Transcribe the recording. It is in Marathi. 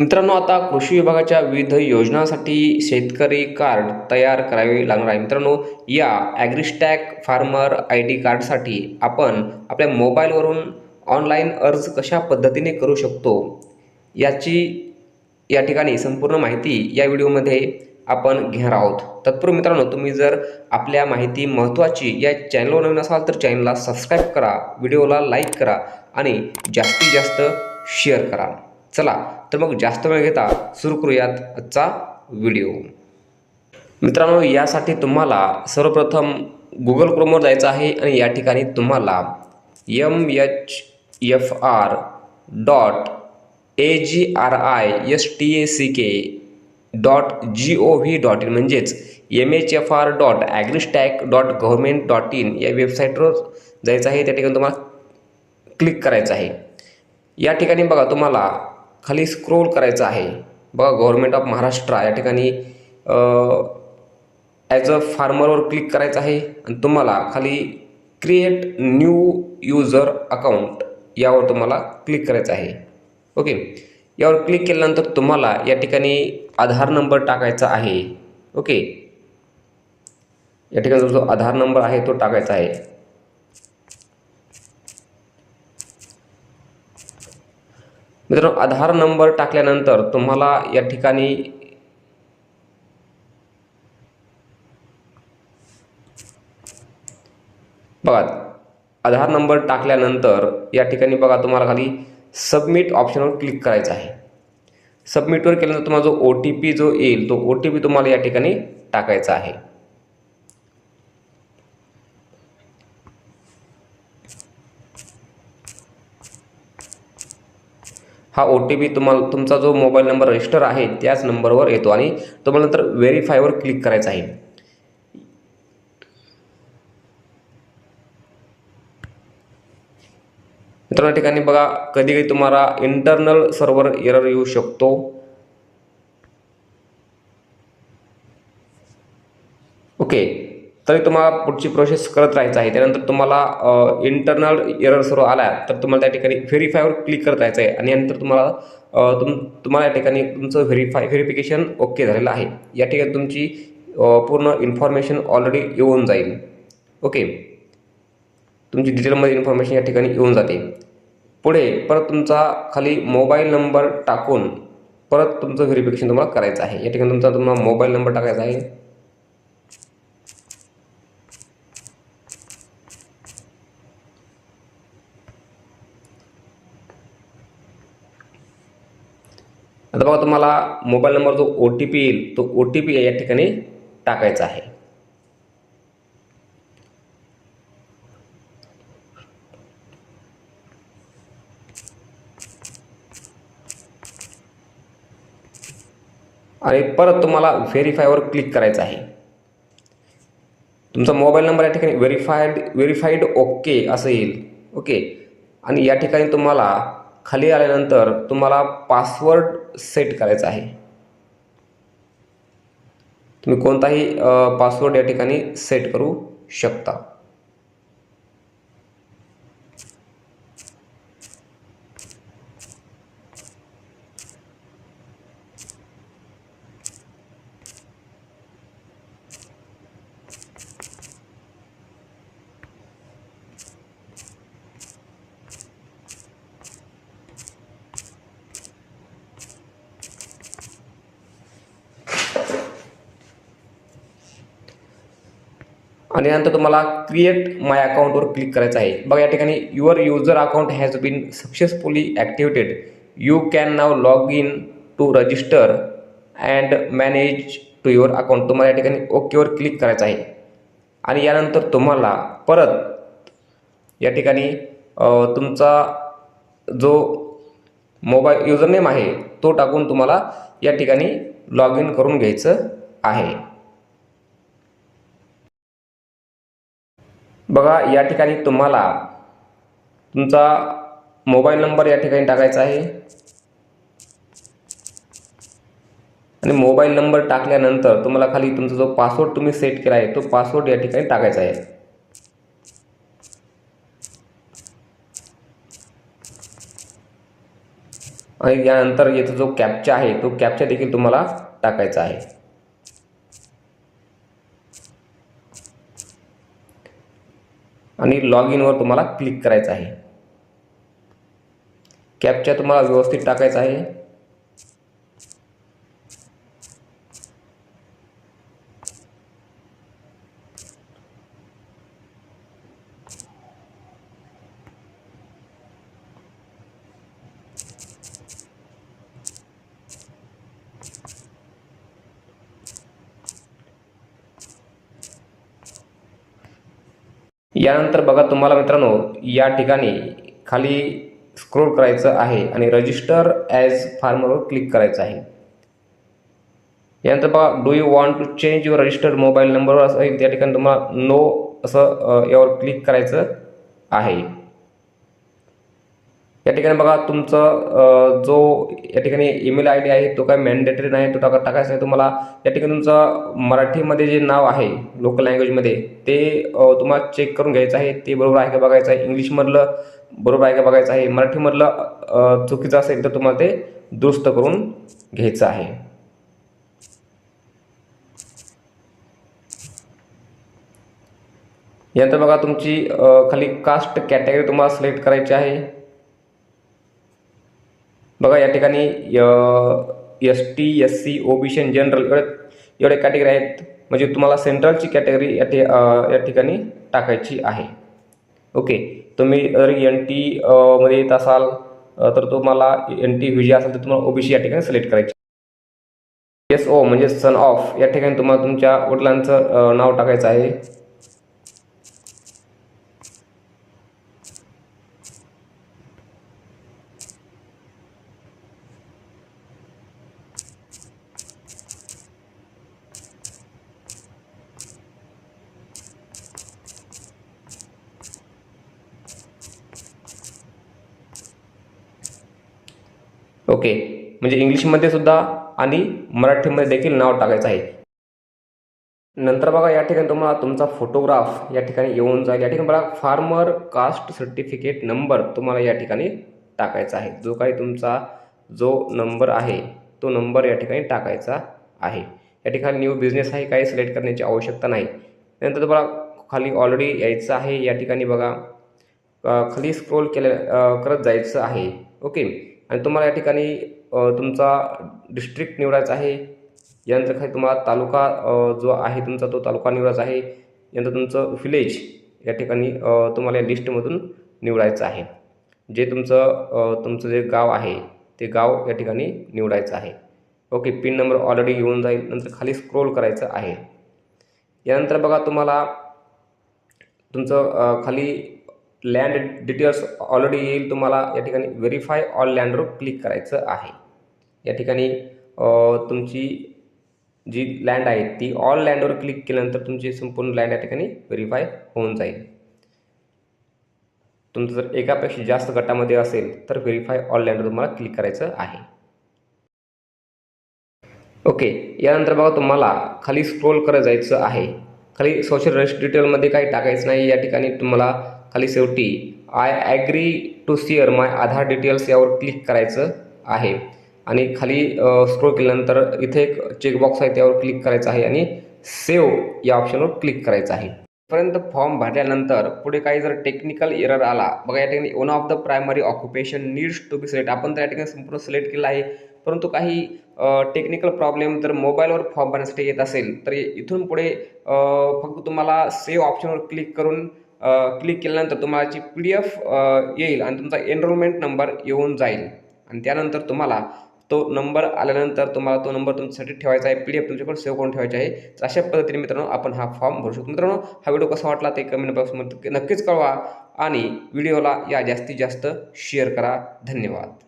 मित्रांनो आता कृषी विभागाच्या विविध योजनांसाठी शेतकरी कार्ड तयार करावे लागणार आहे. मित्रांनो या ॲग्रिस्टॅक फार्मर आय डी कार्डसाठी आपण आपल्या मोबाईलवरून ऑनलाईन अर्ज कशा पद्धतीने करू शकतो याची या ठिकाणी संपूर्ण माहिती या व्हिडिओमध्ये आपण घेणार आहोत. तत्पूर्वी मित्रांनो तुम्ही जर आपल्या माहिती महत्त्वाची या चॅनलवर नवीन असाल तर चॅनलला सबस्क्राईब करा व्हिडिओला लाईक करा आणि जास्तीत जास्त शेअर करा. चला तर मग जास्त वेळ घेता सुरू करूयात आजचा व्हिडिओ. मित्रांनो यासाठी तुम्हाला सर्वप्रथम गुगल क्रोमवर जायचं आहे आणि या ठिकाणी तुम्हाला M H F R dot A G R I S T A C K dot G O V dot in म्हणजेच M H F R dot agristack dot government dot in या वेबसाईटवर जायचं आहे. त्या ठिकाणी तुम्हाला क्लिक करायचं आहे. या ठिकाणी बघा तुम्हाला खाली स्क्रोल करायचं आहे. बघा गव्हर्मेंट ऑफ महाराष्ट्र या ठिकाणी ॲज अ फार्मरवर क्लिक करायचं आहे. आणि तुम्हाला खाली क्रिएट न्यू युजर अकाउंट यावर तुम्हाला क्लिक करायचं आहे. ओके यावर क्लिक केल्यानंतर तुम्हाला या ठिकाणी आधार नंबर टाकायचा आहे. ओके या ठिकाणी जो आधार नंबर आहे तो टाकायचा आहे. मित्रांनो आधार नंबर टाकल्यानंतर तुम्हाला या ठिकाणी बघा आधार नंबर टाकल्यानंतर या ठिकाणी बघा तुम्हाला खाली सबमिट ऑप्शनवर क्लिक करायचं आहे. सबमिटवर केल्यानंतर तुम्हाला जो ओ टी पी जो येईल तो ओ टी पी तुम्हाला या ठिकाणी टाकायचा आहे. हा ओ टी पी तुम्हाला तुमचा जो मोबाईल नंबर रजिस्टर आहे त्याच नंबरवर येतो आणि तुम्हाला नंतर व्हेरीफायवर क्लिक करायचं आहे. मित्रांनो या ठिकाणी बघा कधी कधी तुम्हाला इंटरनल सर्व्हर एरर येऊ शकतो. ओके तरी तुम्हाला पुढची प्रोसेस करत राहायचं आहे. त्यानंतर तुम्हाला इंटरनल एरर सर्व आला तर तुम्हाला त्या ठिकाणी व्हेरीफायवर क्लिक करत राहायचं आहे. आणि नंतर तुम्हाला तुम तुम्हाला या ठिकाणी तुमचं व्हेरीफाय व्हेरिफिकेशन ओके झालेलं आहे. या ठिकाणी तुमची पूर्ण इन्फॉर्मेशन ऑलरेडी येऊन जाईल. ओके तुमची डिटेलमध्ये इन्फॉर्मेशन या ठिकाणी येऊन जाते. पुढे परत तुमचा खाली मोबाईल नंबर टाकून परत तुमचं व्हेरिफिकेशन तुम्हाला करायचं आहे. या ठिकाणी तुमचा तुम्हाला मोबाईल नंबर टाकायचा आहे. आता बघा तुम्हाला मोबाईल नंबर जो ओ टी पी येईल तो ओ टी पी या ठिकाणी टाकायचा आहे. आणि परत तुम्हाला व्हेरीफायवर क्लिक करायचं आहे. तुमचा मोबाईल नंबर या ठिकाणी व्हेरीफाईड व्हेरीफाईड ओके असं येईल. ओके आणि या ठिकाणी तुम्हाला खाली आल्यानंतर तुम्हाला पासवर्ड सेट करायचा आहे. तुम्ही कोणताही पासवर्ड या ठिकाणी सेट करू शकता. आणि नंतर तुम्हाला क्रिएट माय अकाउंटवर क्लिक करायचं आहे. बघा या ठिकाणी your user account has been successfully activated you can now log in to register and manage to your account तुम्हाला या ठिकाणी ओकेवर क्लिक करायचं आहे. आणि यानंतर तुम्हाला परत या ठिकाणी तुमचा जो मोबाईल युजरनेम आहे तो टाकून तुम्हाला या ठिकाणी लॉग इन करून घ्यायचं आहे. बघा या ठिकाणी तुम्हाला तुमचा मोबाईल नंबर या ठिकाणी टाकायचा आहे. आणि मोबाईल नंबर टाकल्यानंतर तुम्हाला खाली तुमचा जो पासवर्ड तुम्ही सेट केला आहे तो पासवर्ड या ठिकाणी टाकायचा आहे. आणि यानंतर याचा जो कॅपचा आहे तो कॅपचा देखील तुम्हाला टाकायचा आहे. आणि लॉग इनवर तुम्हाला क्लिक करायचं आहे. कॅपच्या तुम्हाला व्यवस्थित टाकायचं आहे. यानंतर बघा तुम्हाला मित्रांनो या ठिकाणी खाली स्क्रोल करायचं आहे आणि रजिस्टर ॲज फार्मरवर क्लिक करायचं आहे. यानंतर बघा do you want to change your registered mobile नंबरवर असं त्या ठिकाणी तुम्हाला नो असं यावर क्लिक करायचं आहे. या ठिकाणी बघा तुमचं जो या ठिकाणी ईमेल आय डी आहे तो काय मॅन्डेटरी नाही तो टाका टाकायचा आहे तुम्हाला या ठिकाणी तुमचं मराठीमध्ये जे नाव आहे लोकल लँग्वेजमध्ये ते तुम्हाला चेक करून घ्यायचं आहे. ते बरोबर आहे का बघायचं आहे? इंग्लिशमधलं बरोबर आहे का बघायचं आहे? मराठीमधलं चुकीचं असेल तर तुम्हाला ते दुरुस्त करून घ्यायचं आहे. यानंतर बघा तुमची खाली कास्ट कॅटेगरी तुम्हाला सिलेक्ट करायची आहे. बघा या ठिकाणी S T S C OBC आणि जनरल एवढे एवढे कॅटेगरी आहेत. म्हणजे तुम्हाला सेंट्रलची कॅटेगरी या ठि या ठिकाणी टाकायची आहे. ओके. तुम्ही जर एन टी मध्ये येत असाल तर तुम्हाला एन टी व्ही जी असेल तर तुम्हाला ओबीसी या ठिकाणी सिलेक्ट करायची एस ओ म्हणजे सन ऑफ या ठिकाणी तुम्हाला तुमच्या वडिलांचं नाव टाकायचं आहे. ओके. म्हणजे इंग्लिशमध्ये सुद्धा आणि मराठीमध्ये देखील नाव टाकायचं आहे. नंतर बघा या ठिकाणी तुम्हाला तुमचा फोटोग्राफ या ठिकाणी येऊन जाईल. या ठिकाणी बघा फार्मर कास्ट सर्टिफिकेट नंबर तुम्हाला या ठिकाणी टाकायचा आहे. जो काही तुमचा जो नंबर आहे तो नंबर या ठिकाणी टाकायचा आहे. या ठिकाणी न्यू बिझनेस आहे काही सिलेक्ट करण्याची आवश्यकता नाही. नंतर तुम्हाला खाली ऑलरेडी यायचं आहे. या ठिकाणी बघा खाली स्क्रोल केल्या करत जायचं आहे. ओके. आणि तुम्हाला या ठिकाणी तुमचा डिस्ट्रिक्ट निवडायचा आहे. यानंतर खाली तुम्हाला तालुका जो आहे तुमचा तो तालुका निवडायचा आहे. यानंतर तुमचं विलेज या ठिकाणी तुम्हाला या लिस्टमधून निवडायचं आहे. जे तुमचं तुमचं जे गाव आहे ते गाव या ठिकाणी निवडायचं आहे. ओके पिन नंबर ऑलरेडी येऊन जाईल. नंतर खाली स्क्रोल करायचं आहे. यानंतर बघा तुम्हाला तुमचं खाली लँड डिटेल्स ऑलरेडी येईल तुम्हाला या ठिकाणी व्हेरीफाय ऑल लँडवर क्लिक करायचं आहे. या ठिकाणी तुमची जी लँड आहे ती ऑल लँडवर क्लिक केल्यानंतर तुमची संपूर्ण लँड या ठिकाणी व्हेरीफाय होऊन जाईल. तुमचं जर एकापेक्षा जास्त गटामध्ये असेल तर व्हेरीफाय ऑल लँडवर तुम्हाला क्लिक करायचं आहे. ओके यानंतर बघा तुम्हाला खाली स्क्रोल करत जायचं आहे. खाली सोशल रेस्ट डिटेलमध्ये काही टाकायचं नाही. या ठिकाणी तुम्हाला खाली शेवटी I agree to share my Aadhaar details यावर क्लिक करायचं आहे. आणि खाली स्क्रोल केल्यानंतर इथे एक चेकबॉक्स आहे त्यावर क्लिक करायचं आहे आणि सेव्ह या ऑप्शनवर क्लिक करायचं आहे. पर्यंत फॉर्म भरल्यानंतर पुढे काही जर टेक्निकल एरर आला बघा या ठिकाणी one of the primary occupation needs to be select आपण त्या ठिकाणी संपूर्ण सिलेक्ट केलं आहे. परंतु काही टेक्निकल प्रॉब्लेम जर मोबाईलवर फॉर्म भरण्यासाठी येत असेल तर इथून पुढे फक्त तुम्हाला सेव्ह ऑप्शनवर क्लिक करून क्लिक केल्यानंतर तुम्हाला जी पी डी एफ येईल आणि तुमचा एनरोलमेंट नंबर येऊन जाईल. आणि त्यानंतर तुम्हाला तो नंबर आल्यानंतर तुम्हाला तो नंबर तुमच्यासाठी ठेवायचा आहे पी डी एफ तुमच्याकडे सेव्ह करून ठेवायचा आहे. तर अशा पद्धतीने मित्रांनो आपण हा फॉर्म भरू शकतो. मित्रांनो हा व्हिडिओ कसा वाटला ते कमेंट बॉक्समध्ये नक्कीच कळवा आणि व्हिडिओला या जास्तीत जास्त शेअर करा. धन्यवाद.